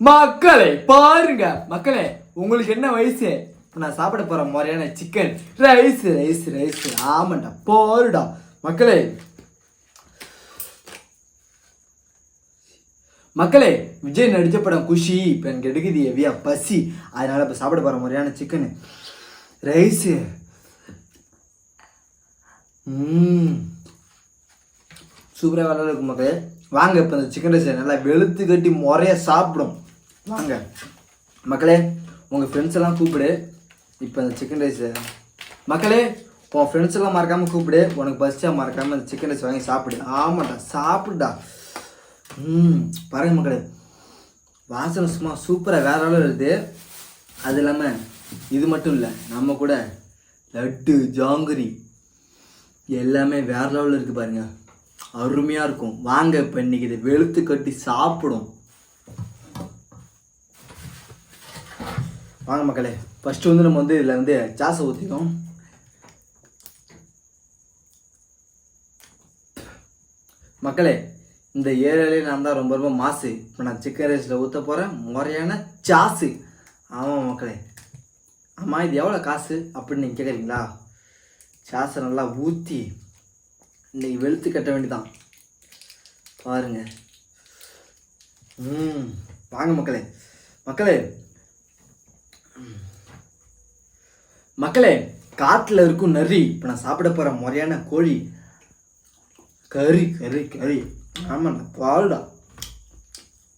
மக்களே பாருங்க. மக்களே உங்களுக்கு என்ன வயசு? இப்போ நான் சாப்பிட போற முறையான சிக்கன் ரைஸ் ரைஸ் ரைஸ் ஆமாண்டா போருடா மக்களே மக்களே விஜய் நடிச்ச படம் குஷி இப்போ எனக்கு எடுக்குது எவியா பசி. அதனால இப்போ சாப்பிட போற முறையான சிக்கன் ரைஸு ம். சூப்பராக வேலை இருக்கும் மக்களே. வாங்க இப்போ இந்த சிக்கன் ரைஸ் நல்லா வெளுத்து கட்டி முறையாக சாப்பிடும். வாங்க. மக்களே உங்கள் ஃப்ரெண்ட்ஸ் எல்லாம் கூப்பிடு. இப்போ இந்த சிக்கன் ரைஸை மக்களே உன் ஃப்ரெண்ட்ஸ் எல்லாம் மறக்காமல் கூப்பிடு. உனக்கு பஸ்ஸாக மறக்காமல் இந்த சிக்கன் ரைஸ் வாங்கி சாப்பிடு. ஆமாடா சாப்பிடுடா. ம் பாருங்க மக்களே. வாசனை சும்மா சூப்பராக வேற அளவு இருக்குது அது இல்லாமல் இது மட்டும் இல்லை நம்ம கூட லட்டு ஜாங்கிரி எல்லாமே வேற லெவலில் இருக்குது பாருங்க. அருமையாக இருக்கும். வாங்க இப்போ இன்றைக்கி இதை வெளுத்து கட்டி சாப்பிடும். வாங்க மக்களே ஃபஸ்ட்டு வந்து நம்ம வந்து இதில் வந்து சாஸை ஊற்றிக்கோம் மக்களே இந்த ஏரியாலே நான் தான் ரொம்ப ரொம்ப மாசு. இப்போ நான் சிக்கன் ரைஸில் ஊற்ற போகிறேன் முறையான சாஸு ஆமாம் மக்களே. ஆமாம் இது எவ்வளோ காசு அப்படின்னு நீங்கள் கேட்குறீங்களா சாஸை நல்லா ஊற்றி இன்னைக்கு வெளுத்து கட்ட வேண்டிதான் பாருங்கள் ம் வாங்க மக்களே. மக்களே மக்களே காட்டில் இருக்கும் நரி இப்போ நான் சாப்பிட போகிற முறையான கோழி கறி கறி கறி. ஆமாண்ணா பால்டா.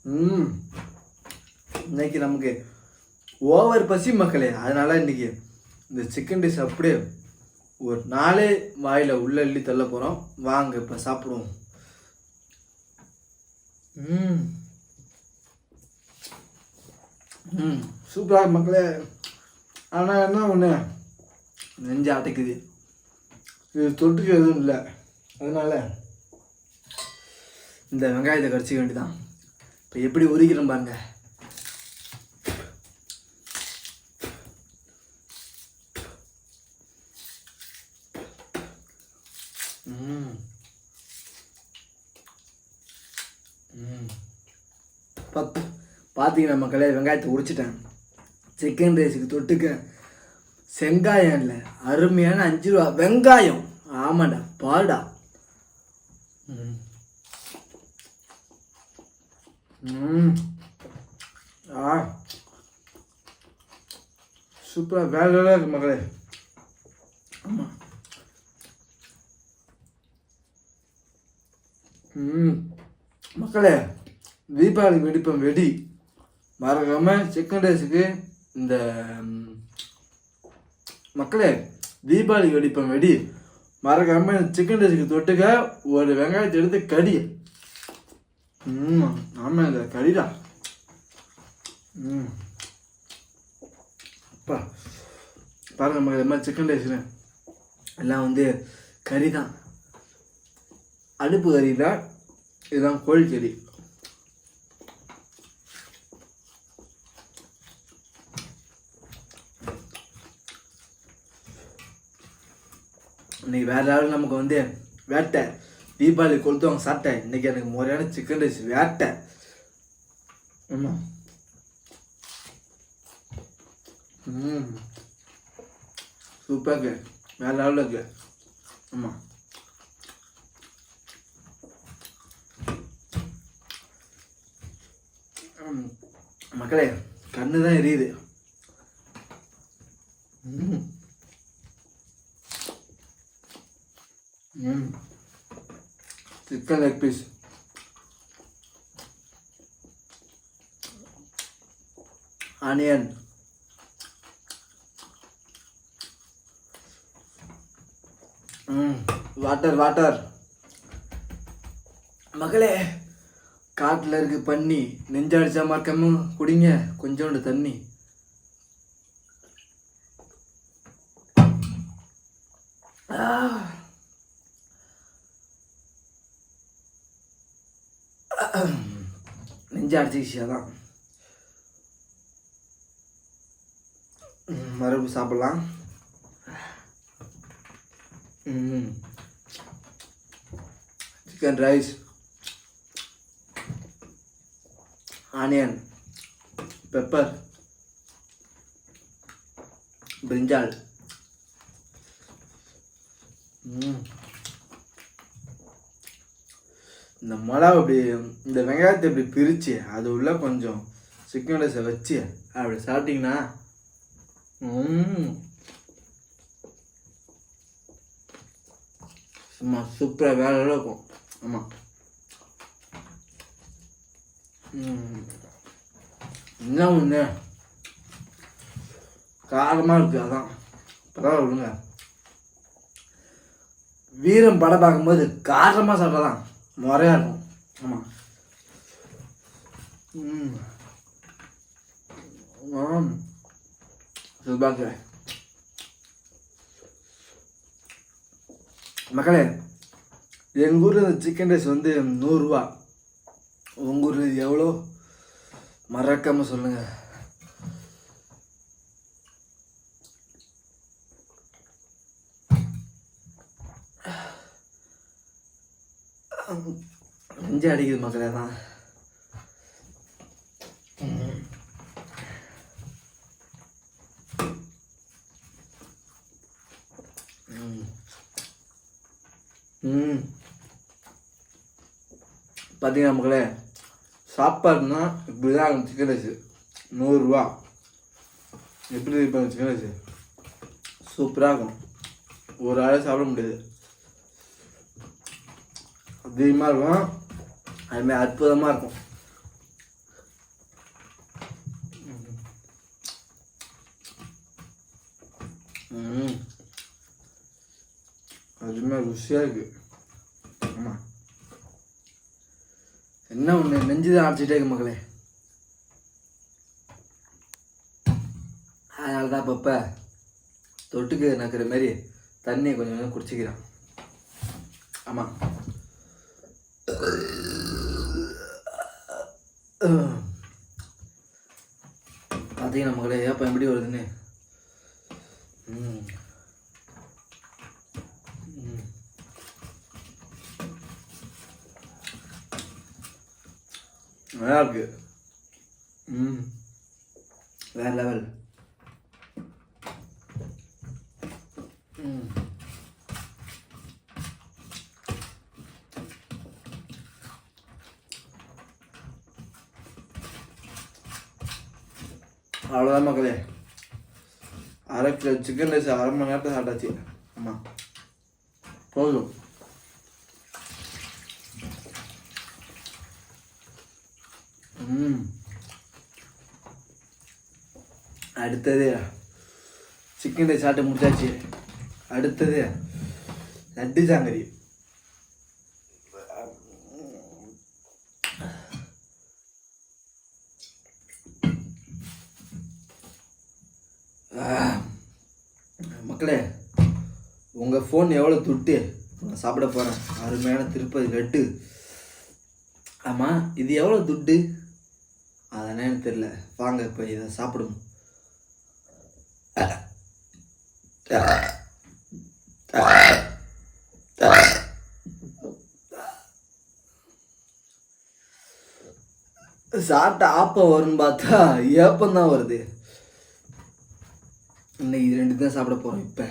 ம் இன்னைக்கு நமக்கு ஓவர் பசி மக்களே. அதனால் இன்றைக்கி இந்த சிக்கன் டிஷ் அப்படியே ஒரு நாளே வாயில் உள்ள அள்ளி தள்ள போகிறோம் வாங்க இப்போ சாப்பிடுவோம். ம் ம். சூப்பராக மக்களே. ஆனால் என்ன ஒன்று நெஞ்சு அடைக்குது இது தொட்டுக்கு எதுவும் இல்லை. அதனால இந்த வெங்காயத்தை கடிச்சிக்க வேண்டியதான் இப்போ எப்படி உரிக்கிறோம் பாருங்க. பத்து. பார்த்தீங்கன்னா மக்களே? வெங்காயத்தை உரிச்சிட்டேன். சிக்கன் ரைஸுக்கு தொட்டுக்க. செங்காயம் இல்லை அருமையான அஞ்சு ரூபா. வெங்காயம். ஆமாடா பாடா ம் ம் ஆ. சூப்பராக வேலை வேலை இருக்கு மகளே ஆமாம் ம் மக்களே தீபாவளி வெடிப்போம் வெடி. மறக்காமல் சிக்கன் ரைஸுக்கு இந்த மக்களே தீபாவளி வெடிப்பேன் வெடி. மறக்காம சிக்கன் ரைஸுக்கு தொட்டுக்க ஒரு வெங்காயத்தை எடுத்து கடி. ம் ஆமாம் இந்த கடிடா. ம் அப்பா பாருங்க மக்கள் இது மாதிரி சிக்கன் ரைஸ்னு எல்லாம் வந்து கறி தான் அடுப்பு கறி தான் இதுதான் கோழிக்கறி. இன்னைக்கு வேறு லெவலில் நமக்கு வந்து வேட்டை. தீபாவளி கொளுத்துவாங்க சாப்பிட்டேன். இன்னைக்கு எனக்கு முறையான சிக்கன் ரைஸ் வேட்டை. ஆமாம் ம். சூப்பராக இருக்கு வேறு லெவலில் இருக்கு. ஆமாம் ம், மக்களே கண்ணு தான் எரியுது. ம். சிக்கன் லெக் பீஸ் ஆனியன் ம் வாட்டர் வாட்டர் மகளே காட்டில் இருக்கு பண்ணி நெஞ்சடிச்சா மறக்காம குடிங்க. கொஞ்சோண்டு தண்ணி. ஆ. நெஞ்சு அடிச்சிக்கிச்சு அதான் ம், மறுபடியும் சாப்பிடலாம் ம் சிக்கன் ரைஸ் ஆனியன் பெப்பர் பிரிஞ்சால் ம். இந்த மிளகா அப்படி இந்த வெங்காயத்தை இப்படி பிரித்து அது உள்ள கொஞ்சம் சிக்கன் ரைஸை வச்சு அப்படி சாப்பிட்டீங்கன்னா ம். சும்மா சூப்பராக வேலை இருக்கும். ஆமாம் என்ன ஒன்று காரமாக இருக்குது அதான். பரவாயில்ல விடுங்க. வீரம் படம் பார்க்கும்போது காரமாக சாப்பிடலாம். முறையா இருக்கும். ஆமாம் ம். மக்களே எங்கள் ஊரில் இந்த சிக்கன் ரைஸ் வந்து நூறுரூவா. உங்கள் ஊரில் எவ்வளோ? மறக்காமல் சொல்லுங்கள் நெஞ்சு அடிக்குது மக்களே தான் ம். பார்த்தீங்கன்னா மக்களே சாப்பாடுனா இப்படி தான் சிக்கன் ரைஸு நூறுரூவா எப்படி இருப்பாங்க சிக்கன் ரைஸு சூப்பராக இருக்கும். ஒரு ஆளே சாப்பிட முடியாது. அதிகமாக இருக்கும். அதுமாதிரி அற்புதமாக இருக்கும். ம் அதுமாதிரி ருசியாக இருக்குது ஆமாம் என்ன ஒன்று நெஞ்சு தான் அடிச்சுட்டே இருக்கு மக்களே. அதனால தான் அப்பப்போ தொட்டுக்கு நக்கிற மாதிரி தண்ணியை கொஞ்சம் கொஞ்சம் குடிச்சிக்கிறான். ஆமாம் பார்த்தீங்கன்னா மக்களே ஏப்பா எப்படி வருதுன்னு ம் ம் நல்லா இருக்கு ம் வேறு லெவல் அவ்வளோதான் மக்களே. அரை கிலோ சிக்கன் ரைஸ் அரை மணி நேரத்தை சாப்பிட்டாச்சு ஆமாம் போதும். ம். அடுத்தது சிக்கன் ரைஸ் சாப்பிட்டு முடிச்சாச்சு. அடுத்தது லட்டு ஜாங்கரி மக்களே உங்கள் ஃபோன் எவ்வளோ துட்டு? நான் சாப்பிட போகிறேன் அருமையான திருப்பதி லட்டு. ஆமாம் இது எவ்வளோ துட்டு? அதெல்லாம் எனக்கு தெரியல. வாங்க இப்போ இதை சாப்பிடுவோம். சாப்பிட்ட ஆப்பம் வரும்னு பார்த்தா ஏப்பம் தான் வருது. இன்னைக்கு இது ரெண்டு தான் சாப்பிட போகிறோம் இப்போ.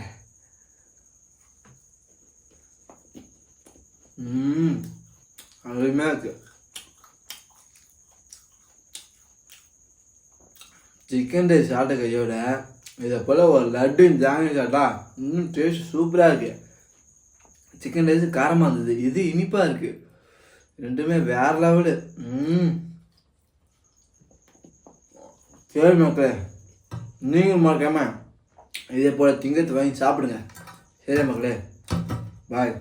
ம் அருமையாக இருக்கு. சிக்கன் ரைஸ் சாப்பிட்ட கையோட இதை போல் ஒரு லட்டு ஜாங்கி சாப்பிட்டா இன்னும் டேஸ்ட் சூப்பராக இருக்கு. சிக்கன் ரைஸ் காரமாக இருந்தது. இது இனிப்பாக இருக்குது ரெண்டுமே வேற லெவலு ம் சரி மக்களே நீங்கள் மறக்காமல் இதே போல் திங்கத்து வாங்கி சாப்பிடுங்க. சரி மக்களே பாய்